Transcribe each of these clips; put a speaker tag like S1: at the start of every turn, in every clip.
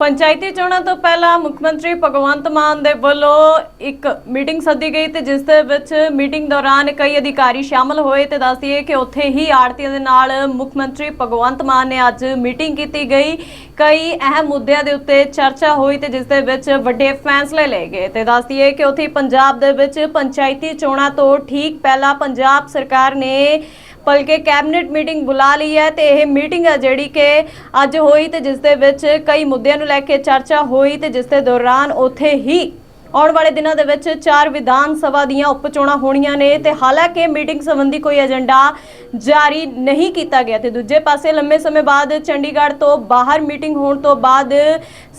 S1: ਪੰਚਾਇਤੀ ਚੋਣਾਂ ਤੋਂ ਪਹਿਲਾਂ ਮੁੱਖ ਮੰਤਰੀ ਭਗਵੰਤ ਮਾਨ ਦੇ ਵੱਲੋਂ ਇੱਕ ਮੀਟਿੰਗ ਸੱਦੀ ਗਈ ਤੇ ਜਿਸ ਦੇ ਵਿੱਚ ਮੀਟਿੰਗ ਦੌਰਾਨ ਕਈ ਅਧਿਕਾਰੀ ਸ਼ਾਮਲ ਹੋਏ ਤੇ ਦੱਸ ਦਈਏ ਕਿ ਉੱਥੇ ਹੀ ਆੜਤੀਆਂ ਦੇ ਨਾਲ ਮੁੱਖ ਮੰਤਰੀ ਭਗਵੰਤ ਮਾਨ ਨੇ ਅੱਜ ਮੀਟਿੰਗ ਕੀਤੀ ਗਈ। ਕਈ ਅਹਿਮ ਮੁੱਦਿਆਂ ਦੇ ਉੱਤੇ ਚਰਚਾ ਹੋਈ ਤੇ ਜਿਸ ਦੇ ਵਿੱਚ ਵੱਡੇ ਫੈਸਲੇ ਲਏ ਗਏ ਤੇ ਦੱਸ ਦਈਏ ਕਿ ਉੱਥੇ ਪੰਜਾਬ ਦੇ ਵਿੱਚ ਪੰਚਾਇਤੀ ਚੋਣਾਂ ਤੋਂ ਠੀਕ ਪਹਿਲਾਂ ਪੰਜਾਬ ਸਰਕਾਰ ਨੇ ਬਲਕਿ ਕੈਬਨਿਟ ਮੀਟਿੰਗ ਬੁਲਾ ਲਈ ਹੈ ਤੇ ਇਹ ਮੀਟਿੰਗ ਹੈ ਜਿਹੜੀ ਕਿ ਅੱਜ ਹੋਈ ਤੇ ਜਿਸ ਦੇ ਵਿੱਚ ਕਈ ਮੁੱਦਿਆਂ ਨੂੰ ਲੈ ਕੇ ਚਰਚਾ ਹੋਈ ਤੇ ਜਿਸ ਦੇ ਦੌਰਾਨ ਉੱਥੇ ਹੀ ਆਉਣ ਵਾਲੇ ਦਿਨਾਂ ਦੇ ਵਿੱਚ ਚਾਰ ਵਿਧਾਨ ਸਭਾ ਦੀਆਂ ਉਪ ਚੋਣਾਂ ਹੋਣੀਆਂ ਨੇ ਤੇ ਹਾਲਾਂਕਿ ਮੀਟਿੰਗ ਸੰਬੰਧੀ ਕੋਈ ਏਜੰਡਾ ਜਾਰੀ ਨਹੀਂ ਕੀਤਾ ਗਿਆ ਤੇ ਦੂਜੇ ਪਾਸੇ ਲੰਮੇ ਸਮੇਂ ਬਾਅਦ ਚੰਡੀਗੜ੍ਹ ਤੋਂ ਬਾਹਰ ਮੀਟਿੰਗ ਹੋਣ ਤੋਂ ਬਾਅਦ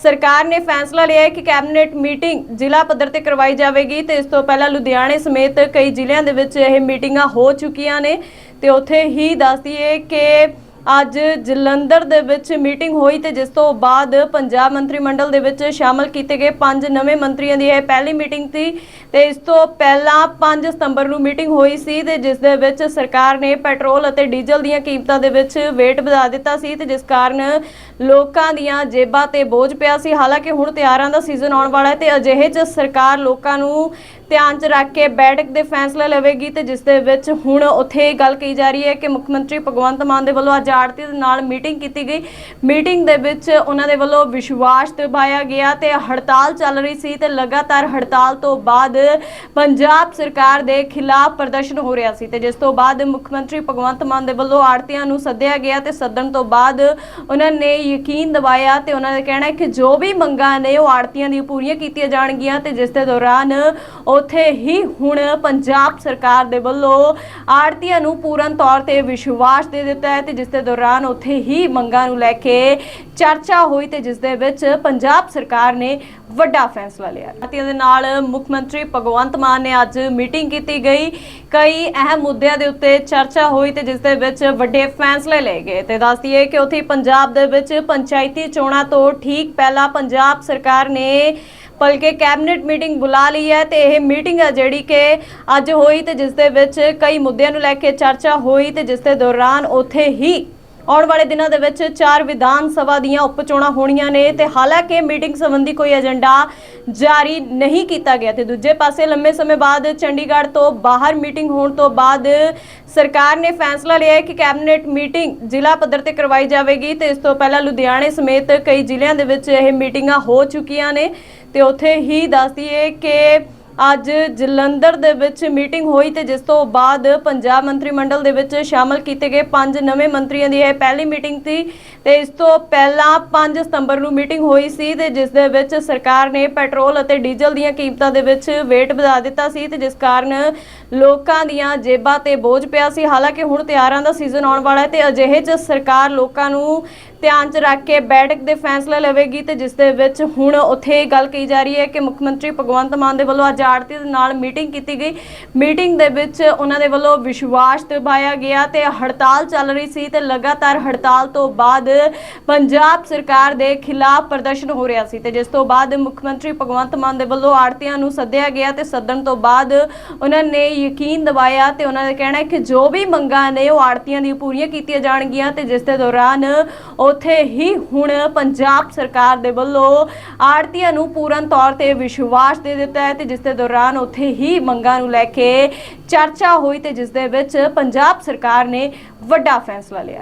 S1: ਸਰਕਾਰ ਨੇ ਫੈਸਲਾ ਲਿਆ ਹੈ ਕਿ ਕੈਬਨਿਟ ਮੀਟਿੰਗ ਜ਼ਿਲ੍ਹਾ ਪੱਧਰ ਤੇ ਕਰਵਾਈ ਜਾਵੇਗੀ ਤੇ ਇਸ ਤੋਂ ਪਹਿਲਾਂ ਲੁਧਿਆਣੇ ਸਮੇਤ ਕਈ ਜ਼ਿਲ੍ਹਿਆਂ ਦੇ ਵਿੱਚ ਇਹ ਮੀਟਿੰਗਾਂ ਹੋ ਚੁੱਕੀਆਂ ਨੇ ਤੇ ਉੱਥੇ ਹੀ ਦੱਸਦੀਏ ਕਿ ਅੱਜ ਜਲੰਧਰ ਦੇ ਵਿੱਚ ਮੀਟਿੰਗ ਹੋਈ ਤੇ ਜਿਸ ਤੋਂ ਬਾਅਦ ਪੰਜਾਬ ਮੰਤਰੀ ਮੰਡਲ ਦੇ ਵਿੱਚ ਸ਼ਾਮਲ ਕੀਤੇ ਗਏ ਪੰਜ ਨਵੇਂ ਮੰਤਰੀਆਂ ਦੀ ਇਹ ਪਹਿਲੀ ਮੀਟਿੰਗ ਸੀ ਤੇ ਇਸ ਤੋਂ ਪਹਿਲਾਂ 5 ਸਤੰਬਰ ਨੂੰ ਮੀਟਿੰਗ ਹੋਈ ਸੀ ਤੇ ਜਿਸ ਦੇ ਵਿੱਚ ਸਰਕਾਰ ਨੇ ਪੈਟਰੋਲ ਅਤੇ ਡੀਜ਼ਲ ਦੀਆਂ ਕੀਮਤਾਂ ਦੇ ਵਿੱਚ ਵੇਟ ਵਧਾ ਦਿੱਤਾ ਸੀ ਤੇ ਜਿਸ ਕਾਰਨ ਲੋਕਾਂ ਦੀਆਂ ਜੇਬਾਂ ਤੇ ਬੋਝ ਪਿਆ ਸੀ। ਹਾਲਾਂਕਿ ਹੁਣ ਤਿਉਹਾਰਾਂ ਦਾ ਸੀਜ਼ਨ ਆਉਣ ਵਾਲਾ ਹੈ ਤੇ ਅਜਿਹੇ 'ਚ ਸਰਕਾਰ ਲੋਕਾਂ ਨੂੰ ਧਿਆਨ 'ਚ ਰੱਖ ਕੇ ਬੈਠਕ ਦੇ ਫੈਸਲੇ ਲਵੇਗੀ ਤੇ ਜਿਸ ਦੇ ਵਿੱਚ ਹੁਣ ਉੱਥੇ ਇਹ ਗੱਲ ਕਹੀ ਜਾ ਰਹੀ ਹੈ ਕਿ ਮੁੱਖ ਮੰਤਰੀ ਭਗਵੰਤ ਮਾਨ ਦੇ ਵੱਲੋਂ ਅੱਜ ਆੜਤੀ ਦੇ ਨਾਲ ਮੀਟਿੰਗ ਕੀਤੀ ਗਈ। ਮੀਟਿੰਗ ਦੇ ਵਿੱਚ ਉਹਨਾਂ ਦੇ ਵੱਲੋਂ ਵਿਸ਼ਵਾਸ ਦਿਵਾਇਆ ਗਿਆ ਤੇ ਹੜਤਾਲ ਚੱਲ ਰਹੀ ਸੀ ਤੇ ਲਗਾਤਾਰ ਹੜਤਾਲ ਤੋਂ ਬਾਅਦ ਪੰਜਾਬ ਸਰਕਾਰ ਦੇ ਖਿਲਾਫ ਪ੍ਰਦਰਸ਼ਨ ਹੋ ਰਿਹਾ ਸੀ ਤੇ ਜਿਸ ਤੋਂ ਬਾਅਦ ਮੁੱਖ ਮੰਤਰੀ ਭਗਵੰਤ ਮਾਨ ਦੇ ਵੱਲੋਂ ਆੜਤੀਆਂ ਨੂੰ ਸੱਦਿਆ ਗਿਆ ਤੇ ਸੱਦਣ ਤੋਂ ਬਾਅਦ ਉਹਨਾਂ ਨੇ ਯਕੀਨ ਦਿਵਾਇਆ ਤੇ ਉਹਨਾਂ ਦਾ ਕਹਿਣਾ ਹੈ ਕਿ ਜੋ ਵੀ ਮੰਗਾਂ ਨੇ ਉਹ ਆੜਤੀਆਂ ਦੀ ਪੂਰੀਆਂ ਕੀਤੀਆਂ ਜਾਣਗੀਆਂ ਤੇ ਜਿਸ ਦੇ ਦੌਰਾਨ ਉੱਥੇ ਹੀ ਹੁਣ ਪੰਜਾਬ ਸਰਕਾਰ ਦੇ ਵੱਲੋਂ ਆੜਤੀਆਂ ਨੂੰ ਪੂਰਨ ਤੌਰ ਤੇ ਵਿਸ਼ਵਾਸ ਦੇ ਦਿੱਤਾ ਹੈ ਤੇ ਜਿਸ ਦੇ ਦੌਰਾਨ ਉੱਥੇ ਹੀ ਮੰਗਾਂ ਨੂੰ ਲੈ ਕੇ ਚਰਚਾ ਹੋਈ ਤੇ ਜਿਸ ਦੇ ਵਿੱਚ ਪੰਜਾਬ ਸਰਕਾਰ ਨੇ ਵੱਡਾ ਫੈਸਲਾ ਲਿਆ। ਆੜਤੀਆਂ ਦੇ ਨਾਲ ਮੁੱਖ ਮੰਤਰੀ ਭਗਵੰਤ ਮਾਨ ਨੇ ਅੱਜ ਮੀਟਿੰਗ ਕੀਤੀ ਗਈ। ਕਈ ਅਹਿਮ ਮੁੱਦਿਆਂ ਦੇ ਉੱਤੇ ਚਰਚਾ ਹੋਈ ਤੇ ਜਿਸ ਦੇ ਵਿੱਚ ਵੱਡੇ ਫੈਸਲੇ ਲਏ ਗਏ। ਤੇ ਦੱਸ ਦਈਏ ਕਿ ਉੱਥੇ ਪੰਜਾਬ ਦੇ ਵਿੱਚ ਪੰਚਾਇਤੀ ਚੋਣਾਂ ਤੋਂ ਠੀਕ ਪਹਿਲਾਂ ਪੰਜਾਬ ਸਰਕਾਰ ਨੇ ਬਲਕਿ ਕੈਬਨਿਟ ਮੀਟਿੰਗ ਬੁਲਾ ਲਈ ਹੈ ਤੇ ਇਹ ਮੀਟਿੰਗ ਹੈ ਜਿਹੜੀ ਕਿ ਅੱਜ ਹੋਈ ਤੇ ਜਿਸ ਦੇ ਵਿੱਚ ਕਈ ਮੁੱਦਿਆਂ ਨੂੰ ਲੈ ਕੇ ਚਰਚਾ ਹੋਈ ਤੇ ਜਿਸ ਦੇ ਦੌਰਾਨ ਉੱਥੇ ਹੀ ਆਉਣ ਵਾਲੇ ਦਿਨਾਂ ਦੇ ਵਿੱਚ ਚਾਰ ਵਿਧਾਨ ਸਭਾ ਦੀਆਂ ਉਪ ਚੋਣਾਂ ਹੋਣੀਆਂ ਨੇ ਤੇ ਹਾਲਾਂਕਿ ਮੀਟਿੰਗ ਸੰਬੰਧੀ ਕੋਈ ਏਜੰਡਾ ਜਾਰੀ ਨਹੀਂ ਕੀਤਾ ਗਿਆ ਤੇ ਦੂਜੇ ਪਾਸੇ ਲੰਮੇ ਸਮੇਂ ਬਾਅਦ ਚੰਡੀਗੜ੍ਹ ਤੋਂ ਬਾਹਰ ਮੀਟਿੰਗ ਹੋਣ ਤੋਂ ਬਾਅਦ ਸਰਕਾਰ ਨੇ ਫੈਸਲਾ ਲਿਆ ਹੈ ਕਿ ਕੈਬਨਿਟ ਮੀਟਿੰਗ ਜ਼ਿਲ੍ਹਾ ਪੱਧਰ ਤੇ ਕਰਵਾਈ ਜਾਵੇਗੀ ਤੇ ਇਸ ਤੋਂ ਪਹਿਲਾਂ ਲੁਧਿਆਣੇ ਸਮੇਤ ਕਈ ਜ਼ਿਲ੍ਹਿਆਂ ਦੇ ਵਿੱਚ ਇਹ ਮੀਟਿੰਗਾਂ ਹੋ ਚੁੱਕੀਆਂ ਨੇ ਤੇ ਉੱਥੇ ਹੀ ਦੱਸਦੀਏ ਕਿ ਅੱਜ ਜਲੰਧਰ ਦੇ ਵਿੱਚ ਮੀਟਿੰਗ ਹੋਈ ਤੇ ਜਿਸ ਤੋਂ ਬਾਅਦ ਪੰਜਾਬ ਮੰਤਰੀ ਮੰਡਲ ਦੇ ਵਿੱਚ ਸ਼ਾਮਲ ਕੀਤੇ ਗਏ ਪੰਜ ਨਵੇਂ ਮੰਤਰੀਆਂ ਦੀ ਇਹ ਪਹਿਲੀ ਮੀਟਿੰਗ ਸੀ ਤੇ ਇਸ ਤੋਂ ਪਹਿਲਾਂ 5 ਸਤੰਬਰ ਨੂੰ ਮੀਟਿੰਗ ਹੋਈ ਸੀ ਤੇ ਜਿਸ ਦੇ ਵਿੱਚ ਸਰਕਾਰ ਨੇ ਪੈਟਰੋਲ ਅਤੇ ਡੀਜ਼ਲ ਦੀਆਂ ਕੀਮਤਾਂ ਦੇ ਵਿੱਚ ਵੇਟ ਵਧਾ ਦਿੱਤਾ ਸੀ ਤੇ ਜਿਸ ਕਾਰਨ ਲੋਕਾਂ ਦੀਆਂ ਜੇਬਾਂ ਤੇ ਬੋਝ ਪਿਆ ਸੀ। ਹਾਲਾਂਕਿ ਹੁਣ ਤਿਆਰਾਂ ਦਾ ਸੀਜ਼ਨ ਆਉਣ ਵਾਲਾ ਹੈ ਤੇ ਅਜਿਹੇ 'ਚ ਸਰਕਾਰ ਲੋਕਾਂ ਨੂੰ ਧਿਆਨ 'ਚ ਰੱਖ ਕੇ ਬੈਠਕ ਦੇ ਫੈਸਲੇ ਲਵੇਗੀ ਤੇ ਜਿਸ ਦੇ ਵਿੱਚ ਹੁਣ ਉੱਥੇ ਇਹ ਗੱਲ ਕਹੀ ਜਾ ਰਹੀ ਹੈ ਕਿ ਮੁੱਖ ਮੰਤਰੀ ਭਗਵੰਤ ਮਾਨ ਦੇ ਵੱਲੋਂ ਅੱਜ ਆੜਤੀ ਦੇ ਨਾਲ ਮੀਟਿੰਗ ਕੀਤੀ ਗਈ। ਮੀਟਿੰਗ ਦੇ ਵਿੱਚ ਉਹਨਾਂ ਦੇ ਵੱਲੋਂ ਵਿਸ਼ਵਾਸ ਦਿਵਾਇਆ ਗਿਆ ਤੇ ਹੜਤਾਲ ਚੱਲ ਰਹੀ ਸੀ ਤੇ ਲਗਾਤਾਰ ਹੜਤਾਲ ਤੋਂ ਬਾਅਦ ਪੰਜਾਬ ਸਰਕਾਰ ਦੇ ਖਿਲਾਫ ਪ੍ਰਦਰਸ਼ਨ ਹੋ ਰਿਹਾ ਸੀ ਤੇ ਜਿਸ ਤੋਂ ਬਾਅਦ ਮੁੱਖ ਮੰਤਰੀ ਭਗਵੰਤ ਮਾਨ ਦੇ ਵੱਲੋਂ ਆੜਤੀਆਂ ਨੂੰ ਸੱਦਿਆ ਗਿਆ ਤੇ ਸੱਦਣ ਤੋਂ ਬਾਅਦ ਉਹਨਾਂ ਨੇ ਯਕੀਨ ਦਿਵਾਇਆ ਤੇ ਉਹਨਾਂ ਦਾ ਕਹਿਣਾ ਕਿ ਜੋ ਵੀ ਮੰਗਾਂ ਨੇ ਉਹ ਆੜਤੀਆਂ ਦੀ ਪੂਰੀਆਂ ਕੀਤੀਆਂ ਜਾਣਗੀਆਂ ਤੇ ਜਿਸ ਦੇ ਦੌਰਾਨ ਉੱਥੇ ਹੀ ਹੁਣ ਪੰਜਾਬ ਸਰਕਾਰ ਦੇ ਵੱਲੋਂ ਆੜਤੀਆਂ ਨੂੰ ਪੂਰਨ ਤੌਰ ਤੇ ਵਿਸ਼ਵਾਸ ਦੇ ਦਿੱਤਾ ਹੈ ਤੇ ਜਿਸ ਦੇ ਦੌਰਾਨ ਉੱਥੇ ਹੀ ਮੰਗਾਂ ਨੂੰ ਲੈ ਕੇ ਚਰਚਾ ਹੋਈ ਤੇ ਜਿਸ ਦੇ ਵਿੱਚ ਪੰਜਾਬ ਸਰਕਾਰ ਨੇ ਵੱਡਾ ਫੈਸਲਾ ਲਿਆ।